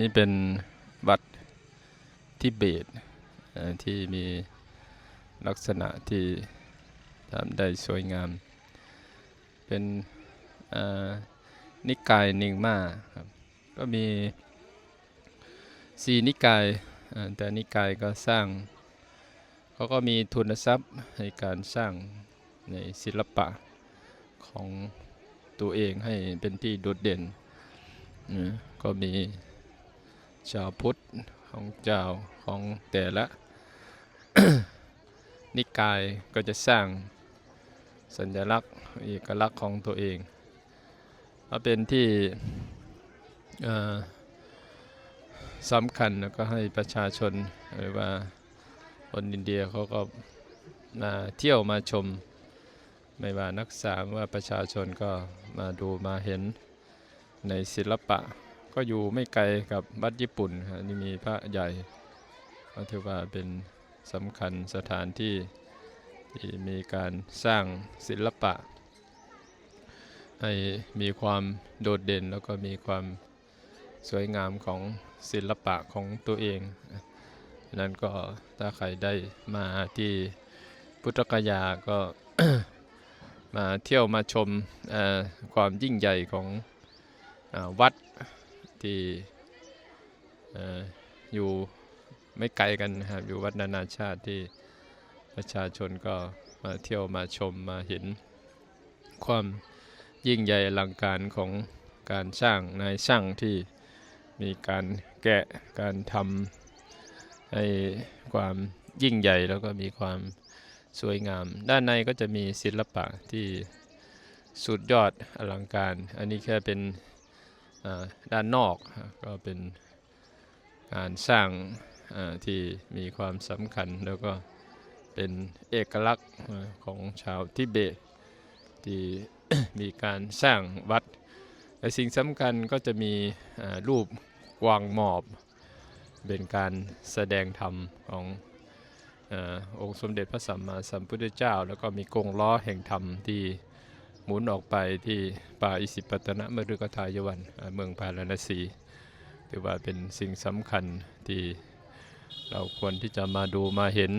นี่เป็นวัดทิเบตที่มีลักษณะที่ทำได้สวยงาม เป็นนิกายนิงมาครับก็มีสี่นิกายแต่นิกายก็สร้างเขาก็มีทุนทรัพย์ในการสร้างในศิลปะของตัวเองให้เป็นที่โดดเด่นก็มี ชาวพุทธของเจ้าของแต่ละ นิกายก็จะสร้างสัญลักษณ์เอกลักษณ์ของตัวเองก็เป็นที่สำคัญแล้วก็ให้ประชาชนหรือว่าคนอินเดียเขาก็มาเที่ยวมาชม ไม่ว่านักศึกษามว่าประชาชนก็มาดูมาเห็นในศิลปะ ก็อยู่ไม่ไกลกับวัดญี่ปุ่นครับนี่มีพระใหญ่ก็ถือว่าเป็นสำคัญสถานที่ที่มีการสร้างศิลปะ ให้มีความโดดเด่นแล้วก็มีความสวยงามของศิลปะของตัวเอง นั้นก็ถ้าใครได้มาที่พุทธกยาก็มาเที่ยวมาชมความยิ่งใหญ่ของอวัด ที่ออยู่ไม่ไกลกันนะครับอยู่วัดนานาชาติที่ประชาชนก็มาเที่ยวมาชมมาเห็น ความยิ่งใหญ่อลังการของการสร้างนายช่างที่มีการแกะการทำให้ความยิ่งใหญ่แล้วก็มีความสวยงาม ด้านในก็จะมีศิลปะที่สุดยอดอลังการ อันนี้แค่เป็น ด้านนอกก็เป็นการสร้างที่มีความสำคัญแล้วก็เป็นเอกลักษณ์ของชาวทิเบต ที่มีการสร้างวัดแต่สิ่งสำคัญก็จะมีรูปกวางหมอบ เป็นการแสดงธรรมของออองค์สมเด็จพระสัมมาสัมพุทธเจ้า แล้วก็มีกงล้อแห่งธรรมที่ หมุนออกไปที่ป่าอิสิปตนมฤคทายวันเมืองพาราณสีถือว่าเป็นสิ่งสำคัญที่เราควรที่จะมาดูมาเห็น